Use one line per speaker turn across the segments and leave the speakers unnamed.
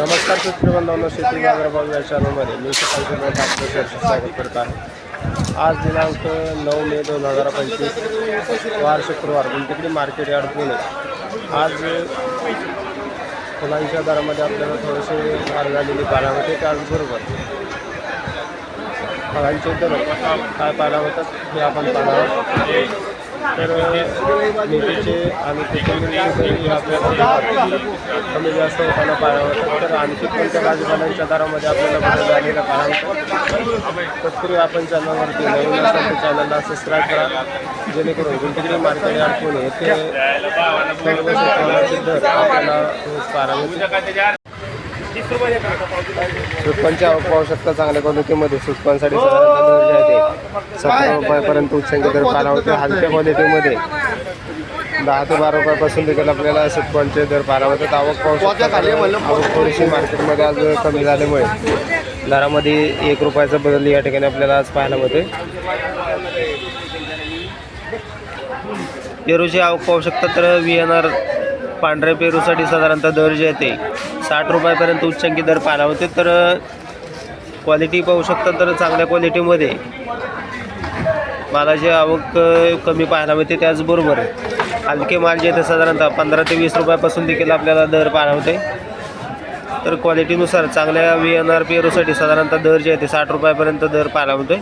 नमस्कार शेतकरी शेती बाजारभाव या चॅनलमध्ये मी आपलं स्वागत करत आहे. आज दिनांक नऊ मे दोन हजार पंचवीस वार शुक्रवार गुंतकडी मार्केट यार्ड पुणे. आज फुलांच्या दरामध्ये आपल्याला थोडेसे वाढ झालेली पाहायला होते त्याचबरोबर फळांचे दर काय पाहायला होतात हे आपण पाहणार आहोत. तर मेथीचे आणि कमी जास्त होताना पाहावं तर आणखी कोणत्या भाजीपाल्यांच्या दरामध्ये आपल्याला बदल झालेला पाहावं तत्पूर्वी आपण चॅनलवरती नवीन असेल तर चॅनलला सबस्क्राईब करा. जेणेकरून गुंटगिरी मार्केट यार्ड पुणे येथे सर्व शेतकऱ्यांचे दर आपल्याला रोज पाहायला आवक पाहू शकता चांगल्या क्वालिटीमध्ये साधारणतः ते सतरा रुपयापर्यंत उच्चांकी दर पाहायला होते हलक्या क्वालिटीमध्ये दहा ते बारा रुपयापासून देखील आपल्याला सुटपणचे दर पाहायला होतात आवक पाहू शकता आवक थोडीशी मार्केटमध्ये आज कमी झाल्यामुळे दरामध्ये एक रुपयाचा बदल या ठिकाणी आपल्याला आज पाहायला मिळते पेरूची आवक पाहू शकता तर व्ही एन आर पांढऱ्या पेरूसाठी साधारणतः दर जे आहे ते साठ रुपयापर्यंत उच्चांकी दर पाहायला होते. तर क्वालिटी पाहू शकता तर चांगल्या क्वालिटीमध्ये मालाची आवक कमी पाहायला मिळते. त्याचबरोबर हलके माल जे आहे ते साधारणतः पंधरा ते वीस रुपयापासून देखील आपल्याला दर पाहायला होते. तर क्वालिटीनुसार चांगल्या वी एन आर पेरूसाठी साधारणतः दर जे आहे ते साठ रुपयापर्यंत दर पाहायला होते.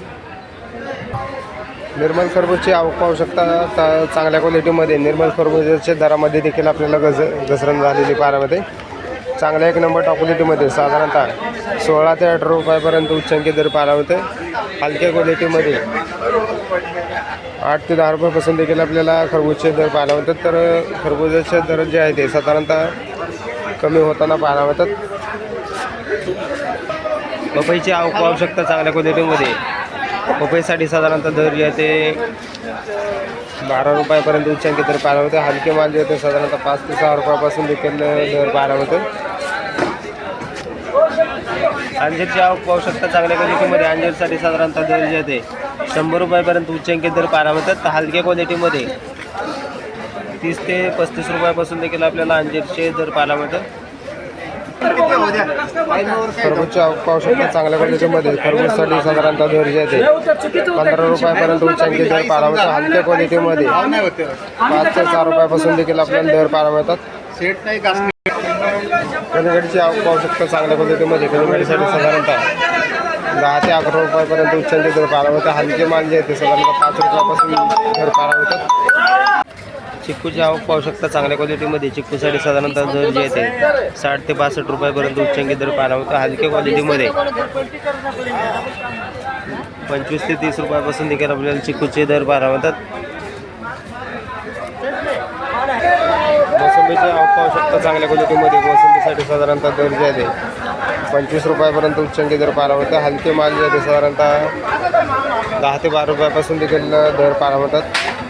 निर्मल खरबूजची आवक पाहू शकता ता- चांगल्या क्वालिटीमध्ये निर्मल खरबूजाच्या दरामध्ये देखील आपल्याला गज घसरण झालेली पाहायला चांगल्या एक नंबर टॉप क्वालिटीमध्ये साधारणतः सोळा ते अठरा रुपयापर्यंत उच्चांकी दर पाहायला होते हलक्या क्वालिटीमध्ये आठ ते दहा रुपयापासून देखील आपल्याला खरबूजचे दर पाहायला होतात तर खरबूजाचे दर जे आहे ते साधारणतः कमी होताना पाहायला होतात पपईची आवक पाहू शकता चांगल्या क्वालिटीमध्ये पपईसाठी साधारणतः दर जे आहे ते बारा रुपयापर्यंत उच्चांकी दर पाहायला होते. हलके माल जे होते साधारणतः पाच ते सहा रुपयापासून देखील दर पाहायला होते. अंजीरची आवक पाहू शकता चांगल्या क्वालिटीमध्ये अंजीरसाठी साधारणतः दर जे आहे ते शंभर रुपयापर्यंत उच्चांकी दर पारा होतात तर हलक्या क्वालिटीमध्ये तीस ते पस्तीस रुपयापासून देखील आपल्याला अंजीरचे दर पाहायला मिळतात. खरबूजची आवक पाहू शकता चांगल्या क्वालिटीमध्ये खरबूजसाठी साधारणतः दर जे आहे ते. पंधरा रुपयापर्यंत उच्चांकी दर मिळतात हलक्या क्वालिटीमध्ये पाच ते सहा रुपयापासून देखील आपल्याला दर मिळतात कलिंगडची आवक पाहू शकता चांगल्या क्वालिटीमध्ये कलिंगडीसाठी साधारणतः दहा ते अकरा रुपयापर्यंत उच्चांकी दर मिळतात हलके माल जे आहे ते साधारणतः पाच रुपयापासून दर मिळतात चिक्कूची आवक पाहू शकता चांगल्या क्वालिटीमध्ये चिक्कूसाठी साधारणतः दर जे आहे साठ ते बासष्ट रुपयापर्यंत उच्चांकी दर पाहायला होतो हलक्या क्वालिटीमध्ये पंचवीस ते तीस रुपयापासून देखील आपल्याला चिक्कूचे दर पाहायला होतात मोसंबीची आवक पाहू शकता चांगल्या क्वालिटीमध्ये मोसंबीसाठी साधारणतः दर जे आहे पंचवीस रुपयापर्यंत उच्चांकी दर पाहायला होतं हलके माल जे आहे साधारणतः दहा ते बारा रुपयापासून देखील दर पाहायला होतात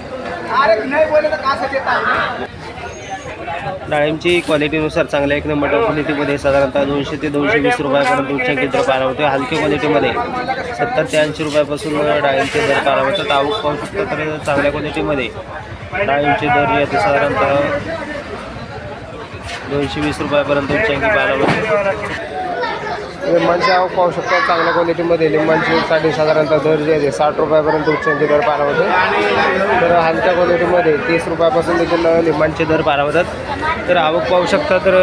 डाळिंबची क्वालिटीनुसार चांगल्या एक नंबर क्वालिटीमध्ये साधारणतः दोनशे ते दोनशे वीस रुपयापर्यंत उच्च दर पाहायला होते हलक्या क्वालिटीमध्ये सत्तर ते ऐंशी रुपयापासून डाळिंबचे दर पाहायला होतं आवक पाहू शकतो तर चांगल्या क्वालिटीमध्ये डाळिंबचे दर जे साधारणतः दोनशे वीस रुपयापर्यंत उच्चांकी पाहायला होते लिंबांची आवक पाहू शकता चांगल्या क्वालिटीमध्ये लिंबांची साठी साधारणतः दर जे आहे ते साठ रुपयापर्यंत उच्चांचे दर पाहायला होते तर हलक्या क्वालिटीमध्ये तीस रुपयापासून देखील लिंबांचे दर पाहायला तर आवक पाहू शकता तर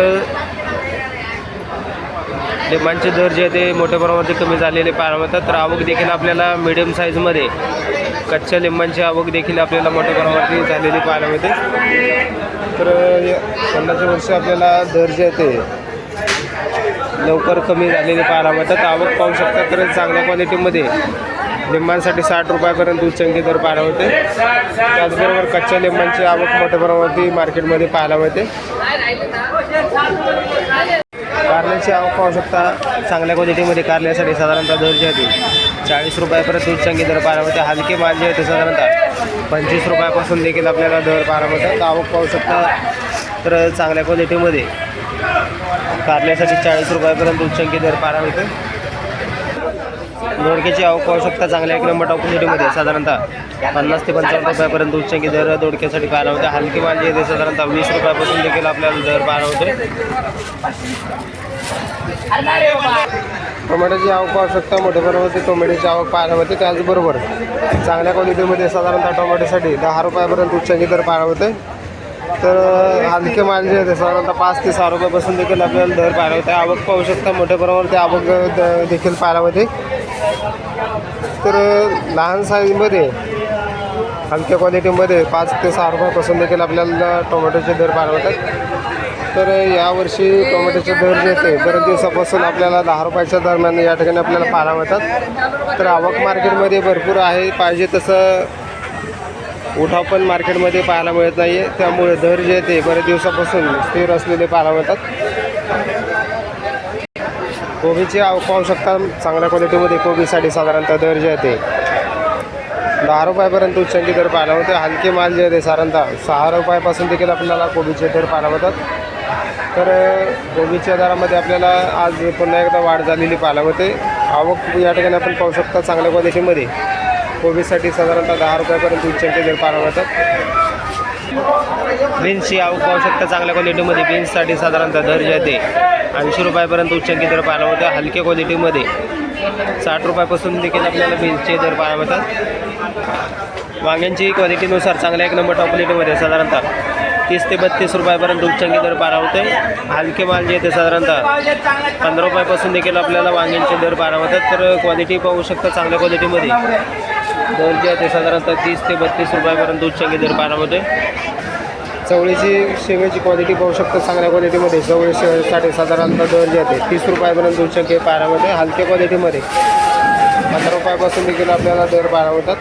लिंबांचे दर जे आहे ते मोठ्या प्रमाणात कमी झालेले पाहायला तर आवक देखील आपल्याला मिडियम साईजमध्ये कच्च्या लिंबांची आवक देखील आपल्याला मोठ्या प्रमाणात झालेली पाहायला मिळते. तर यंदाच्या वर्षी आपल्याला दर जे आहे ते लवकर कमी झालेले पाहायला मिळतात. आवक पाहू शकता तर चांगल्या क्वालिटीमध्ये लिंबांसाठी साठ रुपयापर्यंत उच्चंकी दर पाहायला होते त्याचबरोबर कच्च्या लिंबांची आवक मोठ्या प्रमाणात मार्केटमध्ये पाहायला मिळते. कारल्याची आवक पाहू शकता. चांगल्या क्वालिटीमध्ये कारल्यासाठी साधारणतः दर जे चाळीस रुपयापर्यंत उच्चांकी दर पाहायला मिळते. हलके माल जे आहे ते साधारणतः पंचवीस रुपयापासून देखील आपल्याला दर पाहायला मिळतात. आवक पाहू शकता तर चांगल्या क्वालिटीमध्ये कारल्यासाठी चाळीस रुपयापर्यंत उच्चांकी दर पारा होते दोडक्याची आवक आवश्यकता चांगल्या एक नंबर टॉप साधारणतः पन्नास ते पंचावन्न रुपयापर्यंत उच्चांकी दर दोडक्यासाठी पाहायला होते. हलकी माल येते साधारणतः वीस रुपयापासून देखील आपल्याला दर पाहायला होते टोमॅटोची आवक आवश्यकता मोठ्या प्रमाणात टोमॅटोची आवक पाहायला होते त्याचबरोबर चांगल्या क्वालिटीमध्ये साधारणतः टोमॅटोसाठी दहा रुपयापर्यंत उच्चांकी दर पाहायला होते तर आणखी माल जे साधारणतः पाच ते सहा रुपयापासून देखील आपल्याला दर पाहायला होते. आवक पाहू शकता मोठ्या प्रमाणात आवक द- देखील पाहायला होते. तर लहान साईजमध्ये हलक्या क्वालिटीमध्ये पाच ते सहा रुपयापासून देखील आपल्याला टोमॅटोचे दर पाहायला तर यावर्षी टोमॅटोचे दर जे ते बरेच दिवसापासून आपल्याला दहा रुपयाच्या दरम्यान या ठिकाणी आपल्याला पाहायला मिळतात. तर आवक मार्केटमध्ये भरपूर आहे. पाहिजे तसं उठाव पण मार्केटमध्ये पाहायला मिळत नाही आहे त्यामुळे दर जे ते बऱ्याच दिवसापासून स्थिर असलेले पाहायला मिळतात. कोबीची आवक पाहू शकता चांगल्या क्वालिटीमध्ये कोबीसाठी साधारणतः दर जे आहे ते दहा रुपयापर्यंत उच्चांकी दर पाहायला मिळते. हलके माल जे आहे साधारणतः सहा रुपयापासून देखील आपल्याला कोबीचे दर पाहायला होतात तर कोबीच्या दरामध्ये आपल्याला आज पुन्हा एकदा वाढ झालेली पाहायला होते आवक या ठिकाणी आपण पाहू शकता चांगल्या क्वालिटीमध्ये कोबीसाठी साधारणतः दहा रुपयापर्यंत उच्चांचे दर पाहायला होतात बीन्सची आवक पाहू शकता चांगल्या क्वालिटीमध्ये बीन्ससाठी साधारणतः दर जे आहे ते ऐंशी रुपयापर्यंत उच्चांकी दर पाहायला होते हलक्या क्वालिटीमध्ये साठ रुपयापासून देखील आपल्याला बीन्सचे दर पाहायला मिळतात. वांग्यांची क्वालिटीनुसार चांगल्या एक नंबर टॉप क्वालिटीमध्ये साधारणतः तीस ते बत्तीस रुपयापर्यंत उच्चांकी दर पाहायला होते हलके माल जे आहे ते साधारणतः पंधरा रुपयापासून देखील आपल्याला वांग्यांचे दर पारा होतात तर क्वालिटी पाहू शकता चांगल्या क्वालिटीमध्ये दर जे आहे ते साधारणतः तीस ते बत्तीस रुपयापर्यंत उच्चांकी दर पाहायला होते चवळीची शेवेची क्वालिटी पाहू शकता चांगल्या क्वालिटीमध्ये चवळी शेवेसाठी साधारणतः दर जे आहे तीस रुपयापर्यंत उच्चांकी पाहायला मिळते हलक्या क्वालिटीमध्ये पंधरा रुपयापासून देखील आपल्याला दर पाहायला होतात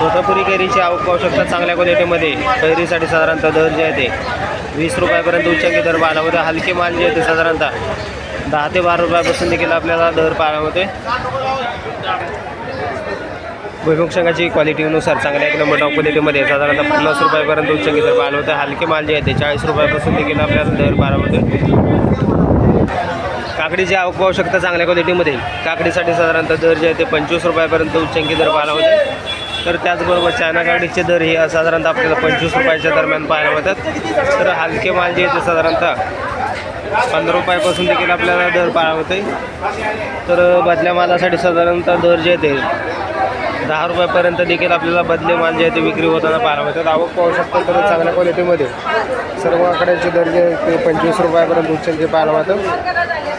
तोतापुरी कैरीची आवक पाहू शकता चांगल्या क्वालिटीमध्ये कैरीसाठी साधारणतः दर जे आहे ते वीस रुपयापर्यंत उच्चांकी दर पाहायला होते हलके माल जे आहे ते साधारणतः दहा ते बारा रुपयापासून देखील आपल्याला दर पाहायला होते भुईमुग शेंगाची क्वालिटीनुसार चांगल्या एक नंबर टॉप क्वालिटीमध्ये साधारणतः पन्नास रुपयापर्यंत उच्च दर पाहायला होतं हलके माल जे आहे ते चाळीस रुपयापासून देखील आपल्याला दर पाहायला होते काकडीची आवक पाहू शकता चांगल्या क्वालिटीमध्ये काकडीसाठी साधारणतः दर जे आहे ते पंचवीस रुपयापर्यंत उच्चंकी दर पाहायला होते तर त्याचबरोबर चायना काकडीचे दर हे साधारणतः आपल्याला पंचवीस रुपयाच्या दरम्यान पाहायला मिळतात. तर हलके माल जे आहे ते साधारणतः पंधरा रुपयापासून देखील आपल्याला दर पाळा होते तर बदल्या मालासाठी साधारणतः दर जे आहे दहा रुपयापर्यंत देखील आपल्याला बदले माल जे आहे ते विक्री होताना पाहायला मिळतात आवक पाहू शकतो तर चांगल्या क्वालिटीमध्ये सर्व आकड्यांचे दर जे ते पंचवीस रुपयापर्यंत उच्चांकी पाहायला मिळतात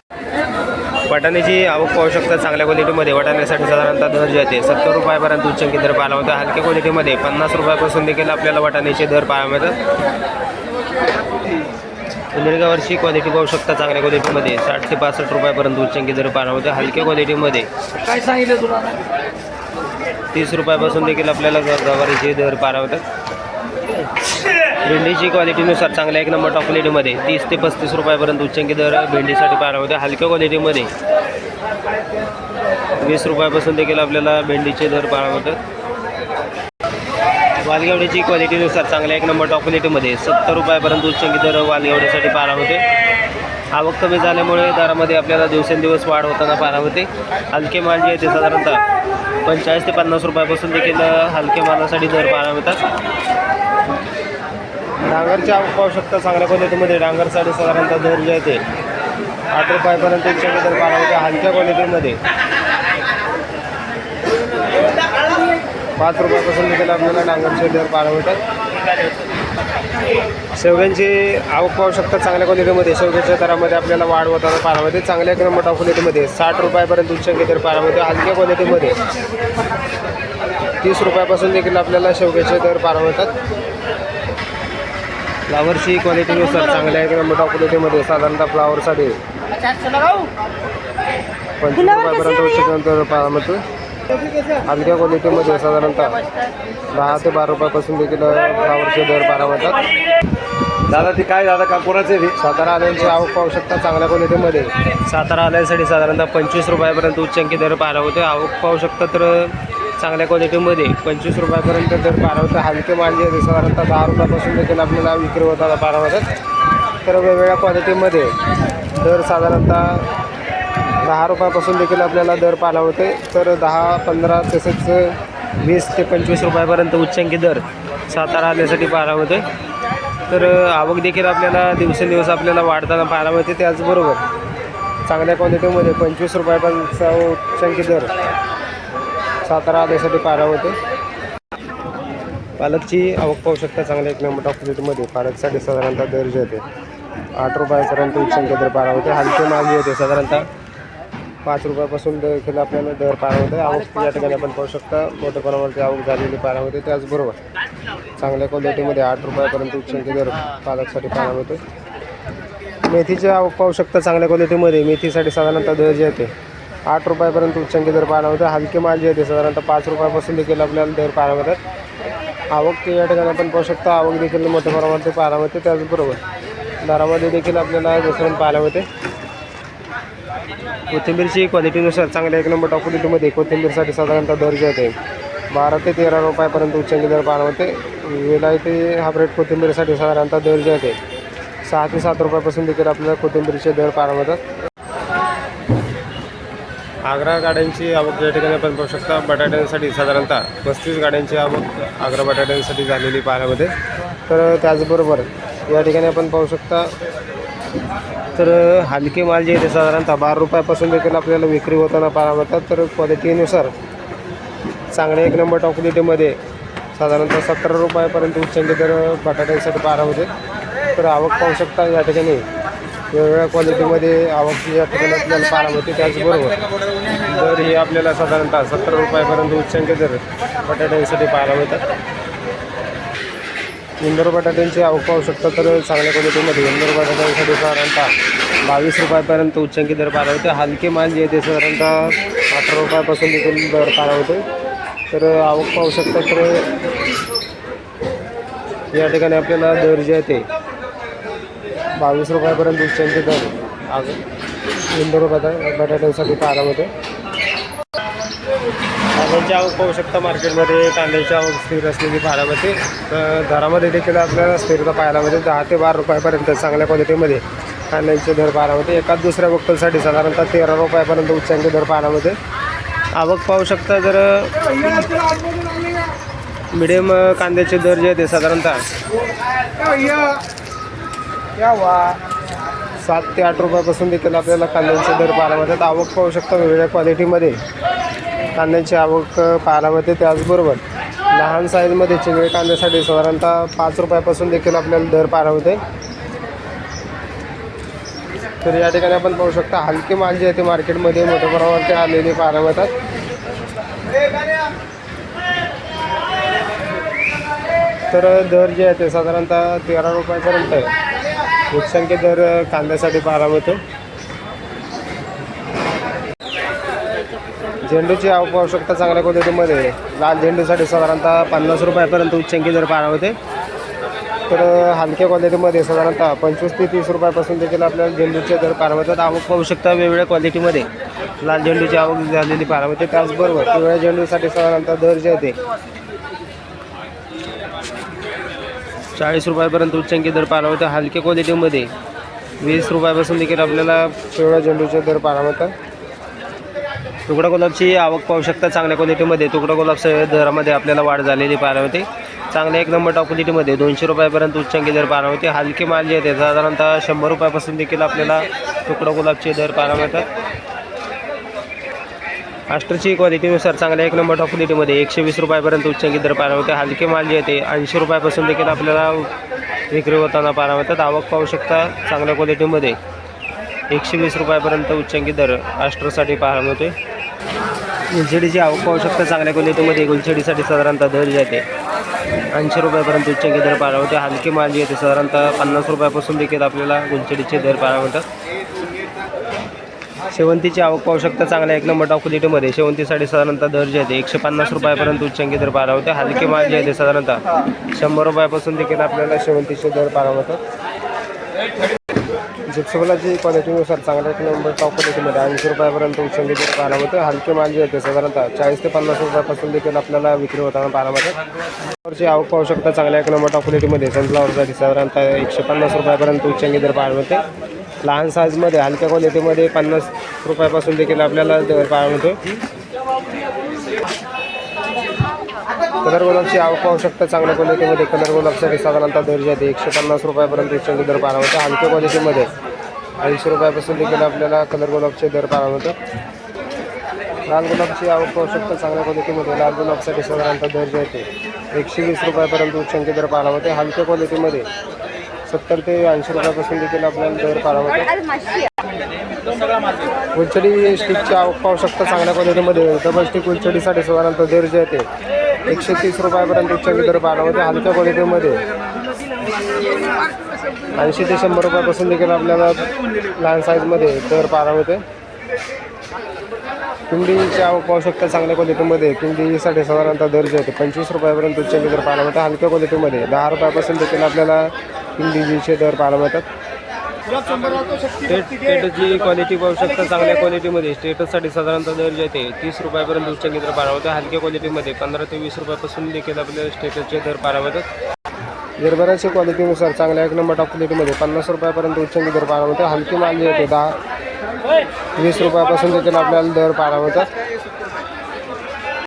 वाटाण्याची आवक पाहू शकतात चांगल्या क्वालिटीमध्ये वाटाण्यासाठी साधारणतः दर जे आहे सत्तर रुपयापर्यंत उच्चांकी दर पाहायला होतं हलक्या क्वालिटीमध्ये पन्नास रुपयापासून देखील आपल्याला वाटाण्याचे दर पाहायला मिळतात. उंदरगावरची क्वालिटी पाहू शकता चांगल्या क्वालिटीमध्ये साठ ते पासष्ट रुपयापर्यंत उच्चांकी दर पाहायला होते हलक्या क्वालिटीमध्ये
काय सांगितलं तुला?
तीस रुपयापासून देखील आपल्याला गवारीचे दर होतात. भेंडीची क्वालिटीनुसार चांगल्या एक नंबर टॉप क्वालिटीमध्ये तीस ते पस्तीस रुपयापर्यंत उच्चांकी दर भेंडीसाठी होते हलक्या क्वालिटीमध्ये वीस रुपयापासून देखील आपल्याला भेंडीचे दर होतात. वालगेवड्याची क्वालिटीनुसार चांगल्या एक नंबर टॉप क्वालिटीमध्ये सत्तर रुपयापर्यंत उच्चंकी दर वालगेवड्यासाठी पारा होते. आवक कमी झाल्यामुळे दरामध्ये आपल्याला दिवसेंदिवस वाढ होताना पारा होते. हलके माल जे आहे ते साधारणतः पंचेचाळीस ते पन्नास रुपयापासून देखील हलके मालासाठी दर पारा मिळतात. डांगरची आवक पाहू शकता चांगल्या क्वालिटीमध्ये डांगरसाठी साधारणतः दर जे आहे ते आठ रुपयापर्यंत उच्चंकी दर पारा होते हलक्या क्वालिटीमध्ये पाच रुपयापासून देखील आपल्याला डांगरचे दर पाहायला मिळतात शेवग्यांची आवक पाहू शकता चांगल्या क्वालिटीमध्ये. शेवग्याच्या दरामध्ये आपल्याला वाढ होताना पाहायला मिळते चांगल्या नंबर टॉप क्वालिटीमध्ये. साठ रुपयापर्यंत उच्चांकी दर मिळते हलक्या क्वालिटीमध्ये. तीस रुपयापासून देखील आपल्याला शेवग्याचे दर पाहायला मिळतात फ्लावरची क्वालिटीनुसार चांगल्या एक नंबर टॉप क्वालिटीमध्ये. साधारणतः फ्लावरसाठी पंचवीस रुपयापर्यंत उच्चांकी दर पाहायला मिळतो हलक्या क्वालिटीमध्ये साधारणतः दहा ते बारा रुपयापासून देखील फ्लावरचे दर पाहायला मिळतात
दादा ते काय दादा का कोणाचे
सातारा आल्यांची आवक पाहू शकता चांगल्या क्वालिटीमध्ये. सातारा आल्यांसाठी साधारणतः पंचवीस रुपयापर्यंत उच्चांकी दर पाहायला होते. आवक पाहू शकता तर चांगल्या क्वालिटीमध्ये पंचवीस रुपयापर्यंत दर होते. हलके ते साधारणतः दहा रुपयापासून देखील आपल्याला विक्री होताना पाहायला होतात तर वेगवेगळ्या क्वालिटीमध्ये दर साधारणतः दहा रुपयापासून देखील आपल्याला दर पाहायला होते तर दहा पंधरा तसेच वीस ते पंचवीस रुपयापर्यंत उच्चांकी दर सातारा आल्यासाठी पाहायला होते तर आवक देखील आपल्याला दिवसेंदिवस आपल्याला वाढताना पाहायला मिळते. त्याचबरोबर चांगल्या क्वालिटीमध्ये पंचवीस रुपयापर्यंतचा उच्चांकी दर सातारा आल्यासाठी पाहायला होते पालकची आवक पाहू शकता चांगल्या एक नंबर टॉप क्वालिटीमध्ये पालकसाठी साधारणतः दर जे येते आठ रुपयापर्यंत उच्चांकी दर पाहायला होते हलके मागे होते साधारणतः पाच रुपयापासून देखील आपल्याला दर पाहायला होते आवक या ठिकाणी आपण पाहू शकता मोठ्या प्रमाणावरती आवक झालेली पाहायला होते त्याचबरोबर चांगल्या क्वालिटीमध्ये आठ रुपयापर्यंत उच्चांकी दर पालकसाठी पाहायला होते मेथीची आवक पाहू शकता चांगल्या क्वालिटीमध्ये मेथीसाठी साधारणतः दर जे येते आठ रुपयापर्यंत उच्चांकी दर पाहायला होते हलके माल जे येते साधारणतः पाच रुपयापासून देखील आपल्याला दर पाहायला होतात आवक या ठिकाणी आपण पाहू शकता आवक देखील मोठ्या प्रमाणात पाहायला होते त्याचबरोबर दरामध्ये देखील आपल्याला घसरण पाहायला होते कोथिंबीरची क्वालिटीनुसार चांगल्या एक नंबर टॉप क्वालिटीमध्ये कोथिंबीरसाठी साधारणतः दर जे होते बारा ते तेरा रुपयापर्यंत उच्चांकी दर पाहायला होते विलायती हायब्रिड कोथिंबीरसाठी साधारणतः दर जे होते सहा ते सात रुपयापासून देखील आपल्याला कोथिंबीरचे दर होतात आग्रा गाड्यांची आवक या ठिकाणी आपण पाहू शकता. बटाट्यांसाठी साधारणतः पस्तीस गाड्यांची आवक आग्रा बटाट्यांसाठी झालेली पाहायला होते तर त्याचबरोबर या ठिकाणी आपण पाहू शकता तर हलके माल जे आहे ते साधारणतः बारा रुपयापासून देखील आपल्याला विक्री होताना पाहायला मिळतात. तर क्वालिटीनुसार चांगल्या एक नंबर टॉप क्वालिटीमध्ये साधारणतः सतरा रुपयापर्यंत उच्चांकी दर बटाट्यांसाठी पाहायला होते. तर आवक पाहू शकता या ठिकाणी वेगवेगळ्या क्वालिटीमध्ये आवक या ठिकाणी आपल्याला पाहायला होते त्याचबरोबर दर हे आपल्याला साधारणतः सतरा रुपयापर्यंत उच्चांकी दर बटाट्यांसाठी पाहायला मिळतात. इंदोर बटाट्यांची आवक पाहू शकता तर चांगल्या क्वालिटीमध्ये इंदोर बटाट्यांसाठी साधारणतः बावीस रुपयापर्यंत उच्चांकी दर पाहायला होते हलके माल जे आहे ते साधारणतः अठरा रुपयापासून देखील दर पाहायला होते तर आवक पाहू शकता तर या ठिकाणी आपल्याला दर जे आहे ते बावीस रुपयापर्यंत उच्चांकी दर आग इंदोर बटा बटाट्यांसाठी पारा होते कांद्याची आवक पाहू शकता मार्केटमध्ये कांद्याची आवक स्थिर असलेली पाहायला तर दरामध्ये देखील आपल्याला स्थिरता पाहायला मिळते. दहा ते बारा रुपयापर्यंत चांगल्या क्वालिटीमध्ये कांद्याचे दर पाहायला एकाच दुसऱ्या बक्कलसाठी साधारणतः तेरा रुपयापर्यंत उच्चांचे दर पाहायला मिळते. आवक पाहू शकता जर मिडियम कांद्याचे दर जे आहे ते साधारणतः सात ते आठ रुपयापासून देखील आपल्याला कांद्यांचे दर पाहायला मिळतात. आवक पाहू शकता वेगवेगळ्या क्वालिटीमध्ये. कांद्यांची आवक पाहायला मिळते. त्याचबरोबर लहान साईजमध्ये चिंगळे कांद्यासाठी साधारणतः पाच रुपयापासून देखील आपल्याला दर पाहायला मिळते. तर या ठिकाणी आपण पाहू शकता हलकी माल जी आहे ते मार्केटमध्ये मोठ्या प्रमाणावरती आलेली पाहायला मिळतात. तर दर जे आहे ते साधारणतः तेरा रुपयापर्यंत उच्चांकी दर कांद्यासाठी पाहायला मिळतो. झेंडूची आवक पाहू चांगल्या क्वालिटीमध्ये लाल झेंडूसाठी साधारणतः पन्नास रुपयापर्यंत उच्चांकी दर पाहायला होते तर हलक्या क्वालिटीमध्ये साधारणतः पंचवीस ते तीस रुपयापासून देखील आपल्याला झेंडूचे दर पाहायला मिळतात आवक पाहू शकता वेगवेगळ्या क्वालिटीमध्ये. लाल झेंडूची आवक झालेली पाहायला होते त्याचबरोबर पिवळ्या झेंडूसाठी साधारणतः दर जे होते चाळीस रुपयापर्यंत उच्चांकी दर पाहायला होते. हलक्या क्वालिटीमध्ये वीस रुपयापासून देखील आपल्याला पिवळ्या झेंडूचे दर पाहायला होतात. तुकडा गुलाबची आवक पाहू शकता. चांगल्या क्वालिटीमध्ये तुकडा गुलाबच्या दरामध्ये आपल्याला वाढ झालेली पाहायला होते चांगल्या एक नंबर टॉप क्वालिटीमध्ये दोनशे रुपयापर्यंत उच्चांकी दर पाहायला होते हलके माल जे आहेत साधारणतः शंभर रुपयापासून देखील आपल्याला तुकडा गुलाबचे दर पाहायला मिळतात. आस्टरची क्वालिटीनुसार चांगल्या एक नंबर टॉप क्वालिटीमध्ये एकशे वीस रुपयापर्यंत उच्चांकी दर पाहायला होते हलके माल जे आहे ऐंशी रुपयापासून देखील आपल्याला विक्री होताना पाहायला मिळतात. आवक पाहू शकता चांगल्या क्वालिटीमध्ये एकशे वीस रुपयापर्यंत उच्चांकी दर आस्ट्रोसाठी पाहायला मिळते गुलछडीची आवक पाहू शकता. चांगल्या क्वालिटीमध्ये गुलछडीसाठी साधारणतः दर येते. ऐंशी रुपयापर्यंत उच्चांकी दर पाहायला होते हलकी माल येते. साधारणतः पन्नास रुपयापासून देखील आपल्याला गुलछडीचे दर पाहायला मिळतात. शेवंतीची आवक पाहू शकता. चांगल्या एक नंबर टॉप क्वालिटीमध्ये शेवंतीसाठी साधारणतः दर जे आहे एकशे पन्नास रुपयापर्यंत उच्चांकी दर पाहायला होते हलके माल जे आहे साधारणतः शंभर रुपयापासून देखील आपल्याला शेवंतीचे दर पाहायला मिळतात. जिप्सफुलाची क्वालिटीनुसार चांगल्या एक नंबर टॉप क्वालिटीमध्ये ऐंशी रुपयापर्यंत उचलली दर पाहायला होते हलके माल जे होते साधारणतः चाळीस ते पन्नास रुपयापासून देखील आपल्याला विक्री होताना पाहायला मिळतात आवक पाहू शकता चांगल्या एक नंबर टॉप क्वालिटीमध्ये सनफ्लावरसाठी साधारणतः एकशे पन्नास रुपयापर्यंत उच्चांगी दर पाहायला मिळते लहान साईजमध्ये हलक्या क्वालिटीमध्ये पन्नास रुपयापासून देखील आपल्याला दर पाहायला मिळतो कलर गुलाबची आवक पाहू शकता. चांगल्या क्वालिटीमध्ये कलर गुलाबसाठी साधारणतः दर जे आहे. एकशे पन्नास रुपयापर्यंत उच्चांकी दर पारा होते हलक्या क्वालिटीमध्ये ऐंशी रुपयापासून देखील आपल्याला कलर गुलाबचे दर पारा होतं लाल गुलाबची आवक पाहू शकता. चांगल्या क्वालिटीमध्ये लाल गुलाबसाठी साधारणतः दर येते एकशे वीस रुपयापर्यंत उच्चांचे दर पारा होते हलक्या क्वालिटीमध्ये सत्तर ते ऐंशी रुपयापासून देखील आपल्याला दर पारा होते उलचडी स्टिकची आवक पाहू शकता. चांगल्या क्वालिटीमध्ये डबल स्टिक कुलचडीसाठी साधारणतः दर येते एकशे तीस रुपयापर्यंत उच्चांकी दर पाहायला हलक्या क्वालिटीमध्ये ऐंशी ते शंभर रुपयापासून देखील आपल्याला लहान साईजमध्ये दर पारावते होते किंडीची पाहू शकता चांगल्या क्वालिटीमध्ये किंडीसाठी साधारणतः दर जे होते पंचवीस रुपयापर्यंत उच्चांकी दर पाहायला मिळतात हलक्या क्वालिटीमध्ये दहा रुपयापासून देखील आपल्याला किंडीचे दर पाहायला मिळतात. स्टेट स्टेटची क्वालिटी पाहू शकता चांगल्या क्वालिटीमध्ये स्टेटससाठी साधारणतः दर जे आहे ते तीस रुपयापर्यंत उच्चांकी दर पाहायला होते. हलक्या क्वालिटीमध्ये पंधरा ते वीस रुपयापासून देखील आपल्याला स्टेटसचे दर पाहायला मिळतात जरबराच्या क्वालिटीनुसार चांगल्या एक नंबर टॉप क्वालिटीमध्ये पन्नास रुपयापर्यंत उच्चांकी दर होते. हलकी माल जे होते दहा वीस रुपयापासून देखील आपल्याला दर मिळतात